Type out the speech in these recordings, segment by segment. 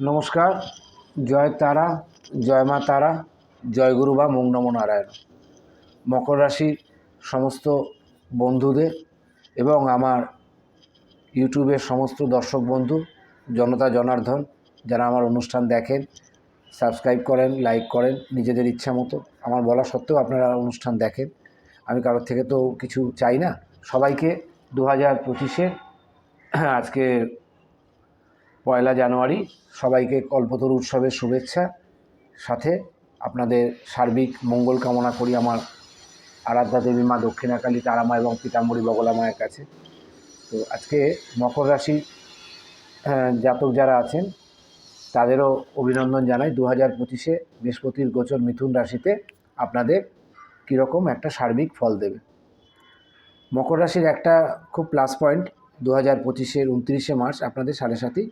নমস্কার, জয় তারা, জয় মা তারা, জয় গুরু বা মং নম নারায়ণ। মকর রাশির সমস্ত বন্ধুদের এবং আমার ইউটিউবের সমস্ত দর্শক বন্ধু, জনতা জনার্দন, যারা আমার অনুষ্ঠান দেখেন, সাবস্ক্রাইব করেন, লাইক করেন নিজেদের ইচ্ছা মতো। আমার বলা সত্ত্বেও আপনারা অনুষ্ঠান দেখেন। আমি কারোর থেকে তো কিছু চাই না। সবাইকে দু হাজার পঁচিশে আজকে পয়লা জানুয়ারি সবাইকে কল্পতরু উৎসবের শুভেচ্ছা। সাথে আপনাদের সার্বিক মঙ্গল কামনা করি আমার আরাধ্যা দেবী, মা দক্ষিণাকালী, তারামা এবং পিতাম্বরী বগলা মায়ের কাছে। তো আজকে মকর রাশি জাতক যারা আছেন, তাদেরও অভিনন্দন জানাই। দু হাজার পঁচিশে বৃহস্পতির গোচর মিথুন রাশিতে আপনাদের কীরকম একটা সার্বিক ফল দেবে। মকর রাশির একটা খুব প্লাস পয়েন্ট দু হাজার পঁচিশের উনত্রিশে মার্চ আপনাদের সাড়ে সাতই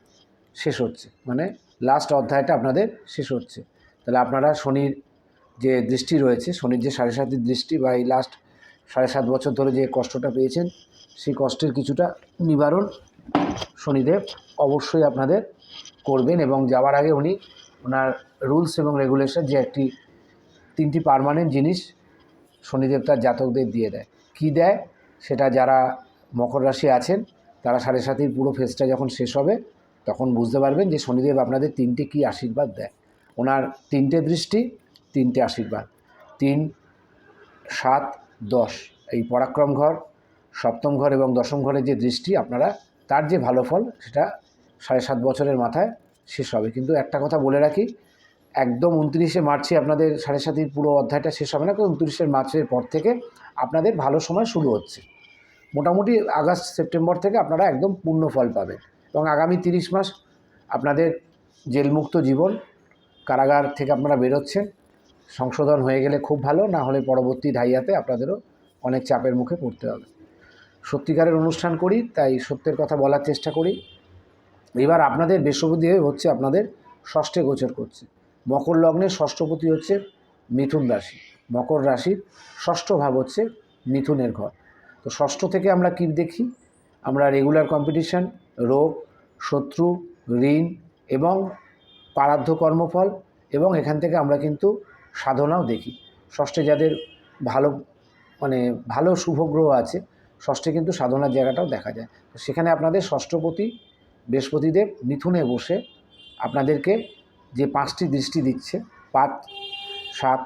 শেষ হচ্ছে। মানে লাস্ট অধ্যায়টা আপনাদের শেষ হচ্ছে। তাহলে আপনারা শনির যে দৃষ্টি রয়েছে, শনির যে সাড়ে সাতির দৃষ্টি বা এই লাস্ট সাড়ে সাত বছর ধরে যে কষ্টটা পেয়েছেন, সেই কষ্টের কিছুটা নিবারণ শনিদেব অবশ্যই আপনাদের করবেন এবং যাওয়ার আগে উনি ওনার রুলস এবং রেগুলেশন যে একটি, তিনটি পার্মানেন্ট জিনিস শনিদেব তার জাতকদের দিয়ে দেয়। কী দেয়? সেটা যারা মকর রাশি আছেন, তারা সাড়ে সাতির পুরো ফেজটা যখন শেষ হবে তখন বুঝতে পারবেন যে শনিদেব আপনাদের তিনটে কী আশীর্বাদ দেয়। ওনার তিনটে দৃষ্টি, তিনটে আশীর্বাদ। তিন, সাত, দশ। এই পরাক্রম ঘর, সপ্তম ঘর এবং দশম ঘরের যে দৃষ্টি, আপনারা তার যে ভালো ফল, সেটা সাড়ে সাত বছরের মাথায় শেষ হবে। কিন্তু একটা কথা বলে রাখি, একদম উনত্রিশে মার্চে আপনাদের সাড়ে সাতির পুরো অধ্যায়টা শেষ হবে না, কারণ উনত্রিশে মার্চের পর থেকে আপনাদের ভালো সময় শুরু হচ্ছে। মোটামুটি আগস্ট, সেপ্টেম্বর থেকে আপনারা একদম পূর্ণ ফল পাবেন। এবং আগামী তিরিশ মাস আপনাদের জেলমুক্ত জীবন, কারাগার থেকে আপনারা বেরোচ্ছেন। সংশোধন হয়ে গেলে খুব ভালো, না হলে পরবর্তী ঢাইয়াতে আপনাদেরও অনেক চাপের মুখে পড়তে হবে। সত্যিকারের অনুষ্ঠান করি, তাই সত্যের কথা বলার চেষ্টা করি। এবার আপনাদের বেশবুদ্ধি হচ্ছে আপনাদের ষষ্ঠে গোচর করছে। মকর লগ্নের ষষ্ঠপতি হচ্ছে মিথুন রাশি। মকর রাশির ষষ্ঠ ভাব হচ্ছে মিথুনের ঘর। তো ষষ্ঠ থেকে আমরা কী দেখি? আমরা রেগুলার কম্পিটিশন রোগ, শত্রু, ঋণ এবং পারাধ্য কর্মফল এবং এখান থেকে আমরা কিন্তু সাধনাও দেখি। ষষ্ঠে যাদের ভালো মানে ভালো শুভগ্রহ আছে, ষষ্ঠে কিন্তু সাধনার জায়গাটাও দেখা যায়। তো সেখানে আপনাদের ষষ্ঠপতি, বৃহস্পতিদেব মিথুনে বসে আপনাদেরকে যে পাঁচটি দৃষ্টি দিচ্ছে, পাঁচ, সাত,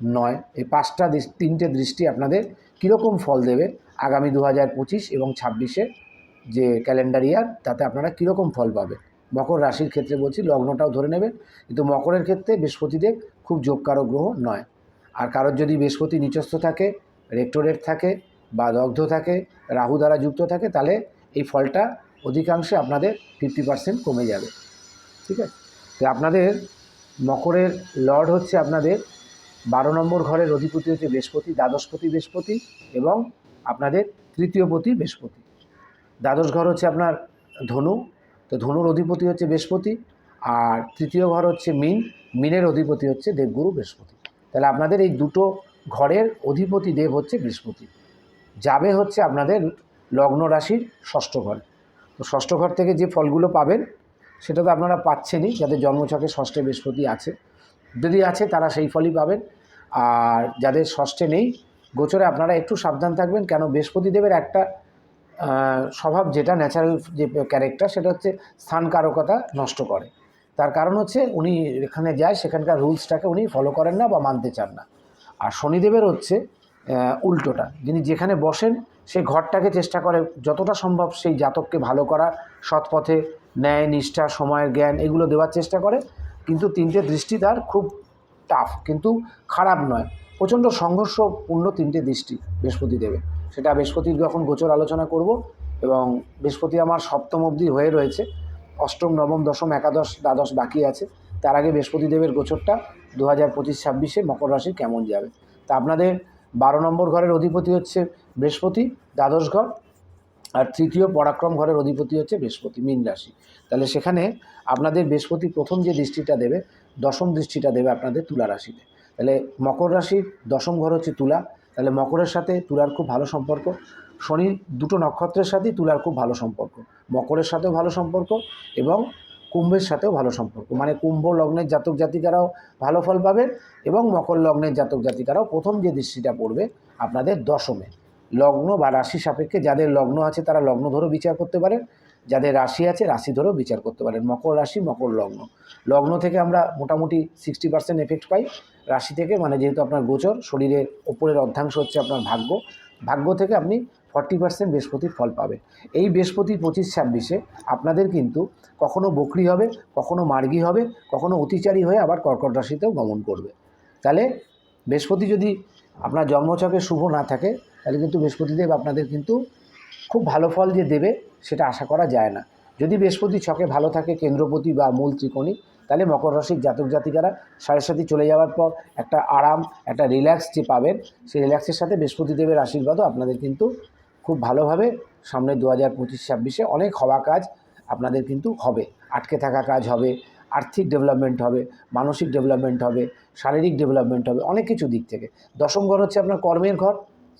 নয়, এই পাঁচটা তিনটে দৃষ্টি আপনাদের কীরকম ফল দেবে আগামী দু হাজার পঁচিশ এবং ছাব্বিশে যে ক্যালেন্ডার ইয়ার তাতে আপনারা কীরকম ফল পাবেন? মকর রাশির ক্ষেত্রে বলছি, লগ্নটাও ধরে নেবেন। কিন্তু মকরের ক্ষেত্রে বৃহস্পতিদেব খুব যোগকারক গ্রহ নয়। আর কারোর যদি বৃহস্পতি নিচস্থ থাকে, রেক্টোরেট থাকে বা দগ্ধ থাকে, রাহু দ্বারা যুক্ত থাকে, তাহলে এই ফলটা অধিকাংশে আপনাদের ফিফটি পার্সেন্ট কমে যাবে। ঠিক আছে? তো আপনাদের মকরের লর্ড হচ্ছে আপনাদের বারো নম্বর ঘরের অধিপতি হচ্ছে বৃহস্পতি, দ্বাদশপতি বৃহস্পতি এবং আপনাদের তৃতীয়পতি বৃহস্পতি। দ্বাদশ ঘর হচ্ছে আপনার ধনু, তো ধনুর অধিপতি হচ্ছে বৃহস্পতি, আর তৃতীয় ঘর হচ্ছে মিন, মিনের অধিপতি হচ্ছে দেবগুরু বৃহস্পতি। তাহলে আপনাদের এই দুটো ঘরের অধিপতি দেব হচ্ছে বৃহস্পতি। যাবে হচ্ছে আপনাদের লগ্ন রাশির ষষ্ঠ ঘর। তো ষষ্ঠ ঘর থেকে যে ফলগুলো পাবেন, সেটা তো আপনারা পাচ্ছেনই, যাদের জন্মছকে ষষ্ঠে বৃহস্পতি আছে। যদি আছে, তারা সেই ফলই পাবেন। আর যাদের ষষ্ঠে নেই, গোচরে আপনারা একটু সাবধান থাকবেন, কেন বৃহস্পতি দেবের একটা স্বভাব যেটা ন্যাচারাল যে ক্যারেক্টার সেটা হচ্ছে স্থানকারকতা নষ্ট করে। তার কারণ হচ্ছে উনি এখানে যায়, সেখানকার রুলসটাকে উনি ফলো করেন না বা মানতে চান না। আর শনিদেবের হচ্ছে উল্টোটা। যিনি যেখানে বসেন সেই ঘরটাকে চেষ্টা করে যতটা সম্ভব সেই জাতককে ভালো করা, সৎ পথে ন্যায়, নিষ্ঠা সময়ের জ্ঞান এগুলো দেওয়ার চেষ্টা করে। কিন্তু তিনটে দৃষ্টি তার খুব টাফ কিন্তু খারাপ নয়। প্রচণ্ড সংঘর্ষপূর্ণ তিনটে দৃষ্টি বৃহস্পতি দেবে সেটা বৃহস্পতির যখন গোচর আলোচনা করব এবং বৃহস্পতি আমার সপ্তম অবধি হয়ে রয়েছে, অষ্টম, নবম, দশম, একাদশ, দ্বাদশ বাকি আছে, তার আগে বৃহস্পতি দেবের গোচরটা দু হাজার পঁচিশ ছাব্বিশে মকর রাশি কেমন যাবে। তা আপনাদের বারো নম্বর ঘরের অধিপতি হচ্ছে বৃহস্পতি, দ্বাদশ ঘর, আর তৃতীয় পরাক্রম ঘরের অধিপতি হচ্ছে বৃহস্পতি, মীন রাশি। তাহলে সেখানে আপনাদের বৃহস্পতি প্রথম যে দৃষ্টিটা দেবে, দশম দৃষ্টিটা দেবে আপনাদের তুলা রাশিতে। তাহলে মকর রাশির দশম ঘর হচ্ছে তুলা তাহলে মকরের সাথে তুলার খুব ভালো সম্পর্ক। শনির দুটো নক্ষত্রের সাথেই তুলার খুব ভালো সম্পর্ক। মকরের সাথেও ভালো সম্পর্ক এবং কুম্ভের সাথেও ভালো সম্পর্ক। মানে কুম্ভ লগ্নের জাতক জাতিকারাও ভালো ফল পাবেন এবং মকর লগ্নের জাতক জাতিকারাও প্রথম যে দৃষ্টিটা পড়বে আপনাদের দশমে। লগ্ন বা রাশি সাপেক্ষে যাদের লগ্ন আছে তারা লগ্ন ধরেও বিচার করতে পারেন যাদের রাশি আছে, রাশি ধরেও বিচার করতে পারেন। মকর রাশি, মকর লগ্ন। লগ্ন থেকে আমরা মোটামুটি সিক্সটি পার্সেন্ট এফেক্ট পাই। রাশি থেকে মানে যেহেতু আপনার গোচর, শরীরের ওপরের অর্ধাংশ হচ্ছে আপনার ভাগ্য। ভাগ্য থেকে আপনি ফর্টি পার্সেন্ট বৃহস্পতির ফল পাবেন। এই বৃহস্পতি পঁচিশ, ছাব্বিশে আপনাদের কিন্তু কখনো বকরি হবে, কখনো মার্গী হবে, কখনো অতিচারী হয়ে আবার কর্কট রাশিতেও গমন করবে। তাহলে বৃহস্পতি যদি আপনার জন্মছকে শুভ না থাকে, তাহলে কিন্তু বৃহস্পতিদেব আপনাদের কিন্তু খুব ভালো ফল যে দেবে, সেটা আশা করা যায় না। যদি বৃহস্পতি ছকে ভালো থাকে কেন্দ্রপতি বা মূল ত্রিকোণী, তাহলে মকর রাশির জাতক জাতিকারা সাড়ে সাথে চলে যাওয়ার পর একটা আরাম, একটা রিল্যাক্স যে পাবেন, সেই রিল্যাক্সের সাথে বৃহস্পতি দেবের আশীর্বাদও আপনাদের কিন্তু খুব ভালোভাবে সামনে দু হাজার পঁচিশ ছাব্বিশে অনেক হওয়া কাজ আপনাদের কিন্তু হবে। আটকে থাকা কাজ হবে, আর্থিক ডেভেলপমেন্ট হবে, মানসিক ডেভেলপমেন্ট হবে, শারীরিক ডেভেলপমেন্ট হবে, অনেক কিছু দিক থেকে। দশম ঘর হচ্ছে আপনার কর্মের ঘর,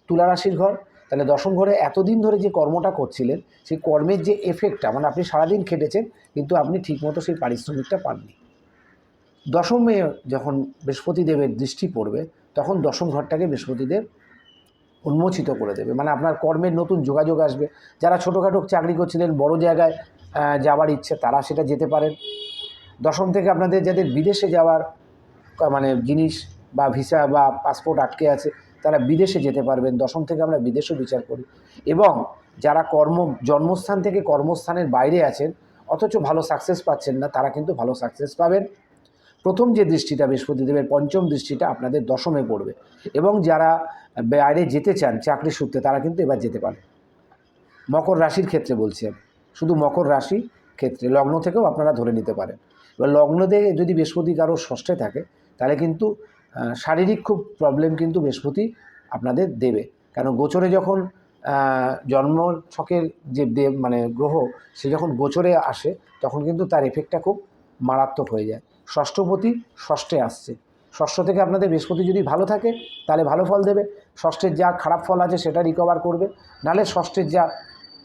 তুলা রাশির ঘর তাহলে দশম ঘরে এতদিন ধরে যে কর্মটা করছিলেন, সেই কর্মের যে এফেক্টটা মানে আপনি সারাদিন খেটেছেন, কিন্তু আপনি ঠিকমতো সেই পারিশ্রমিকটা পাননি। দশমে যখন বৃহস্পতিদেবের দৃষ্টি পড়বে, তখন দশম ঘরটাকে বৃহস্পতিদেব উন্মোচিত করে দেবে। মানে আপনার কর্মের নতুন যোগাযোগ আসবে। যারা ছোটোখাটো চাকরি করছিলেন, বড় জায়গায় যাওয়ার ইচ্ছে, তারা সেটা যেতে পারেন। দশম থেকে আপনাদের যাদের বিদেশে যাওয়ার মানে জিনিস বা ভিসা বা পাসপোর্ট আটকে আছে তারা বিদেশে যেতে পারবেন, দশম থেকে আমরা বিদেশও বিচার করি। এবং যারা কর্ম, জন্মস্থান থেকে কর্মস্থানের বাইরে আছেন, অথচ ভালো সাকসেস পাচ্ছেন না, তারা কিন্তু ভালো সাকসেস পাবেন। প্রথম যে দৃষ্টিটা বৃহস্পতিদেবের, পঞ্চম দৃষ্টিটা আপনাদের দশমে পড়বে। এবং যারা বাইরে যেতে চান, চাকরি সূত্রে, তারা কিন্তু এবার যেতে পারে। মকর রাশির ক্ষেত্রে বলছি শুধু মকর রাশি ক্ষেত্রে, লগ্ন থেকেও আপনারা ধরে নিতে পারেন। এবার লগ্ন দিয়ে যদি বৃহস্পতি কারও ষষ্ঠে থাকে, তাহলে কিন্তু শারীরিক খুব প্রবলেম কিন্তু বৃহস্পতি আপনাদের দেবে। কেন গোচরে যখন জন্ম ছকের যে দেব মানে গ্রহ, সে যখন গোচরে আসে, তখন কিন্তু তার এফেক্টটা খুব মারাত্মক হয়ে যায়। ষষ্ঠপতি ষষ্ঠে আসছে। ষষ্ঠ থেকে আপনাদের বৃহস্পতি যদি ভালো থাকে, তাহলে ভালো ফল দেবে। ষষ্ঠের যা খারাপ ফল আছে, সেটা রিকভার করবে। নাহলে ষষ্ঠের যা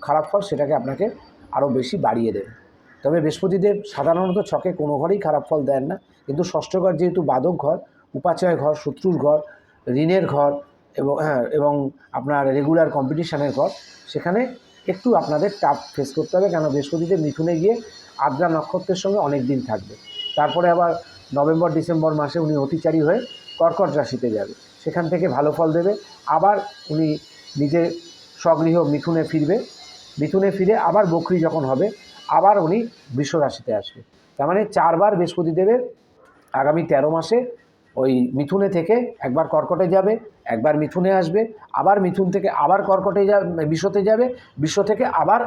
খারাপ ফল, সেটাকে আপনাকে আরও বেশি বাড়িয়ে দেবে। তবে বৃহস্পতিদেব সাধারণত ছকে কোনো ঘরেই খারাপ ফল দেন না। কিন্তু ষষ্ঠ ঘর যেহেতু বাদক ঘর উপাচয় ঘর, শত্রুর ঘর, ঋণের ঘর এবং হ্যাঁ এবং আপনার রেগুলার কম্পিটিশানের ঘর। সেখানে একটু আপনাদের টাফ ফেস করতে হবে কেন? বৃহস্পতিতে মিথুনে গিয়ে আদ্রা নক্ষত্রের সঙ্গে অনেক দিন থাকবে। তারপরে আবার নভেম্বর, ডিসেম্বর মাসে উনি অতিচারী হয়ে কর্কট রাশিতে যাবে। সেখান থেকে ভালো ফল দেবে। আবার উনি নিজের স্বগৃহ মিথুনে ফিরবে। মিথুনে ফিরে আবার বকরি যখন হবে, আবার উনি বৃষ রাশিতে আসবে। তার মানে চারবার বৃহস্পতি দেবের আগামী তেরো মাসে ওই মিথুনে থেকে একবার কর্কটে যাবে, একবার মিথুনে আসবে, আবার মিথুন থেকে আবার কর্কটে যাবে বিশ্বতে যাবে, বিশ্ব থেকে আবার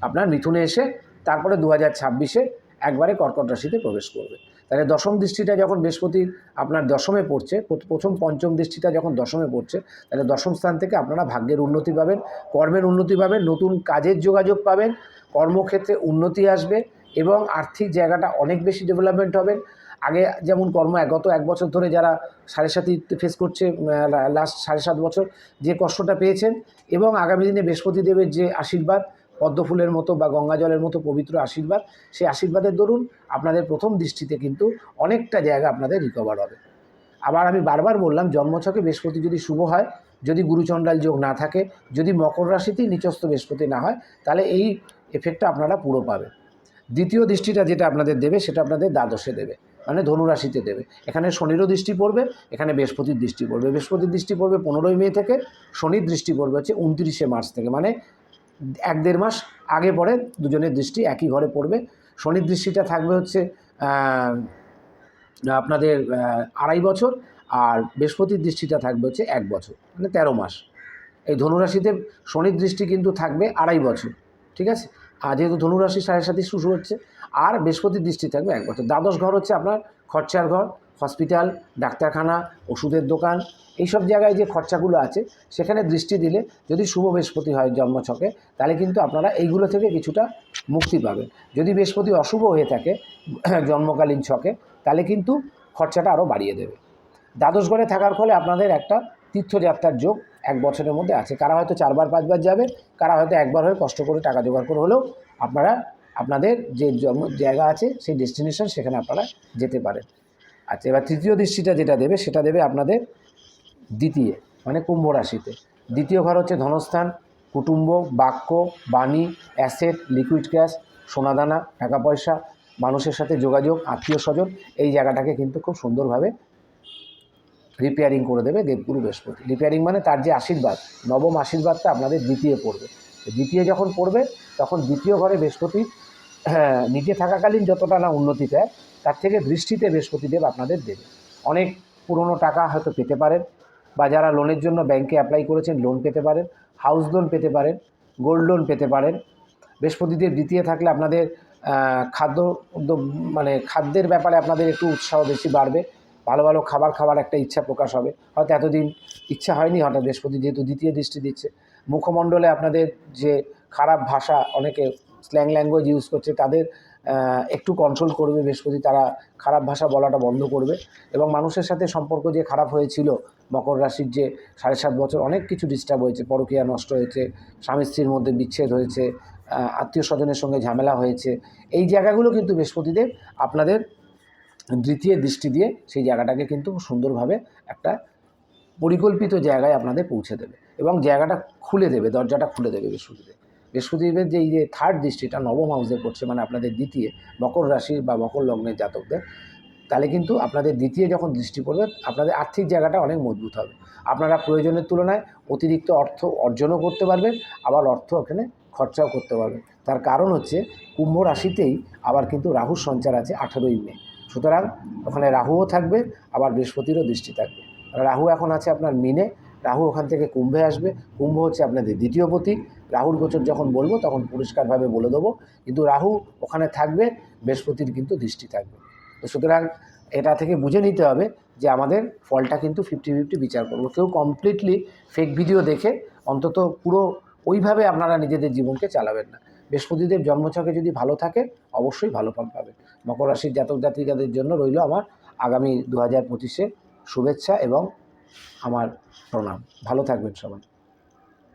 আপনার মিথুনে এসে তারপরে দু হাজার ছাব্বিশে একবারে কর্কট রাশিতে প্রবেশ করবে। তাহলে দশম দৃষ্টিটা যখন বৃহস্পতির আপনার দশমে পড়ছে, প্রথ- প্রথম পঞ্চম দৃষ্টিটা যখন দশমে পড়ছে, তাহলে দশম স্থান থেকে আপনারা ভাগ্যের উন্নতি পাবেন, কর্মের উন্নতি পাবেন, নতুন কাজের যোগাযোগ পাবেন, কর্মক্ষেত্রে উন্নতি আসবে এবং আর্থিক জায়গাটা অনেক বেশি ডেভেলপমেন্ট হবে। আগে যেমন কর্ম, গত এক বছর ধরে যারা সাড়ে সাথী ফেস করছে লাস্ট সাড়ে সাত বছর যে কষ্টটা পেয়েছেন এবং আগামী দিনে বৃহস্পতি দেবের যে আশীর্বাদ, পদ্মফুলের মতো বা গঙ্গা জলের মতো পবিত্র আশীর্বাদ, সেই আশীর্বাদের দরুন আপনাদের প্রথম দৃষ্টিতে কিন্তু অনেকটা জায়গা আপনাদের রিকভার হবে। আবার আমি বারবার বললাম, জন্মছকে বৃহস্পতি যদি শুভ হয়, যদি গুরুচণ্ডাল যোগ না থাকে, যদি মকর রাশিতেই নিচস্থ বৃহস্পতি না হয়, তাহলে এই এফেক্টটা আপনারা পুরো পাবেন। দ্বিতীয় দৃষ্টিটা যেটা আপনাদের দেবে সেটা আপনাদের দ্বাদশে দেবে মানে ধনুরাশিতে দেবে। এখানে শনিরও দৃষ্টি পড়বে, এখানে বৃহস্পতির দৃষ্টি পড়বে। বৃহস্পতির দৃষ্টি পড়বে পনেরোই মে থেকে, শনির দৃষ্টি পড়বে হচ্ছে উনত্রিশে মার্চ থেকে মানে এক দেড় মাস আগে পরে দুজনের দৃষ্টি একই ঘরে পড়বে। শনির দৃষ্টিটা থাকবে হচ্ছে আপনাদের আড়াই বছর, আর বৃহস্পতির দৃষ্টিটা থাকবে হচ্ছে এক বছর মানে তেরো মাস। এই ধনুরাশিতে শনির দৃষ্টি কিন্তু থাকবে আড়াই বছর, ঠিক আছে? আর যেহেতু ধনুরাশি, সাড়ে সাথে শুরু হচ্ছে, আর বৃহস্পতির দৃষ্টি থাকবে এক বছর। দ্বাদশ ঘর হচ্ছে আপনার খরচার ঘর, হসপিটাল, ডাক্তারখানা, ওষুধের দোকান, এইসব জায়গায় যে খরচাগুলো আছে, সেখানে দৃষ্টি দিলে যদি শুভ বৃহস্পতি হয় জন্মছকে, তাহলে কিন্তু আপনারা এইগুলো থেকে কিছুটা মুক্তি পাবেন। যদি বৃহস্পতি অশুভ হয়ে থাকে, জন্মকালীন ছকে, তাহলে কিন্তু খরচাটা আরও বাড়িয়ে দেবে। দ্বাদশ ঘরে থাকার ফলে আপনাদের একটা তীর্থযাত্রার যোগ এক বছরের মধ্যে আছে। কারা হয়তো চারবার, পাঁচবার যাবে কারা হয়তো একবার হয়ে কষ্ট করে টাকা জোগাড় করে হলেও আপনারা, আপনাদের যে জায়গা আছে, সেই ডেস্টিনেশন সেখানে আপনারা যেতে পারেন। আচ্ছা এবার তৃতীয় দৃষ্টিটা যেটা দেবে, সেটা দেবে আপনাদের দ্বিতীয় মানে কুম্ভ রাশিতে। দ্বিতীয় ঘর হচ্ছে ধনস্থান, কুটুম্ব, বাক্য, বাণী অ্যাসেট লিকুইড ক্যাশ সোনাদানা, টাকা পয়সা, মানুষের সাথে যোগাযোগ, আত্মীয় স্বজন, এই জায়গাটাকে কিন্তু খুব সুন্দরভাবে রিপেয়ারিং করে দেবে দেবগুরু বৃহস্পতি। রিপেয়ারিং মানে তার যে আশীর্বাদ নবম আশীর্বাদটা আপনাদের দ্বিতীয় পড়বে। দ্বিতীয় যখন পড়বে তখন দ্বিতীয় ঘরে বৃহস্পতি হ্যাঁ, নিজে থাকাকালীন যতটা না উন্নতি দেয় তার থেকে দৃষ্টিতে বৃহস্পতিদেব আপনাদের দেবে। অনেক পুরনো টাকা হয়তো পেতে পারেন বা যারা লোনের জন্য ব্যাংকে অ্যাপ্লাই করেছেন লোন পেতে পারেন হাউস লোন পেতে পারেন গোল্ড লোন পেতে পারেন। বৃহস্পতিদেব দ্বিতীয় থাকলে আপনাদের খাদ্য মানে খাদ্যের ব্যাপারে আপনাদের একটু উৎসাহ বেশি বাড়বে। ভালো ভালো খাবার খাবার একটা ইচ্ছা প্রকাশ হবে। হয়তো এতদিন ইচ্ছা হয়নি হঠাৎ বৃহস্পতি, যেহেতু দ্বিতীয় দৃষ্টি দিচ্ছে। মুখমণ্ডলে আপনাদের যে খারাপ ভাষা অনেকে স্ল্যাং ল্যাঙ্গুয়েজ ইউজ করছে, তাদের একটু কন্ট্রোল করবে বৃহস্পতি, তারা খারাপ ভাষা বলাটা বন্ধ করবে। এবং মানুষের সাথে সম্পর্ক যে খারাপ হয়েছিল, মকর রাশির যে সাড়ে সাত বছর, অনেক কিছু ডিস্টার্ব হয়েছে। পরকীয়া নষ্ট হয়েছে, স্বামী স্ত্রীর মধ্যে বিচ্ছেদ হয়েছে আত্মীয় স্বজনের সঙ্গে ঝামেলা হয়েছে। এই জায়গাগুলো কিন্তু বৃহস্পতিদের আপনাদের দ্বিতীয় দৃষ্টি দিয়ে সেই জায়গাটাকে কিন্তু সুন্দরভাবে একটা পরিকল্পিত জায়গায় আপনাদের পৌঁছে দেবে এবং জায়গাটা খুলে দেবে, দরজাটা খুলে দেবে বৃহস্পতিদেব বৃহস্পতিদেবের যে এই যে থার্ড দৃষ্টিটা, নবম হাউসে পড়ছে মানে আপনাদের দ্বিতীয়, মকর রাশির বা মকর লগ্নের জাতকদের, তাহলে কিন্তু আপনাদের দ্বিতীয় যখন দৃষ্টি পড়বে, আপনাদের আর্থিক জায়গাটা অনেক মজবুত হবে। আপনারা প্রয়োজনের তুলনায় অতিরিক্ত অর্থ অর্জনও করতে পারবেন, আবার অর্থ ওখানে খরচাও করতে পারবেন। তার কারণ হচ্ছে, কুম্ভ রাশিতেই আবার কিন্তু রাহুর সঞ্চার আছে আঠেরোই মে। সুতরাং ওখানে রাহুও থাকবে, আবার বৃহস্পতিরও দৃষ্টি থাকবে। রাহু এখন আছে আপনার মিনে, রাহু ওখান থেকে কুম্ভে আসবে। কুম্ভ হচ্ছে আপনাদের দ্বিতীয় পতি। রাহুর গোচর যখন বলব, তখন পরিষ্কারভাবে বলে দেবো। কিন্তু রাহু ওখানে থাকবে, বৃহস্পতির কিন্তু দৃষ্টি থাকবে। তো সুতরাং এটা থেকে বুঝে নিতে হবে যে আমাদের ফলটা কিন্তু ফিফটি ফিফটি বিচার করব। কেউ কমপ্লিটলি ফেক ভিডিও দেখে, অন্তত পুরো ওইভাবে আপনারা নিজেদের জীবনকে চালাবেন না। বৃহস্পতিদেব জন্মছকে যদি ভালো থাকে, অবশ্যই ভালো ফল পাবে। মকর রাশির জাতক জাতিকাদের জন্য রইল আমার আগামী দু হাজার পঁচিশে শুভেচ্ছা এবং আমার প্রণাম। ভালো থাকবেন সবাই।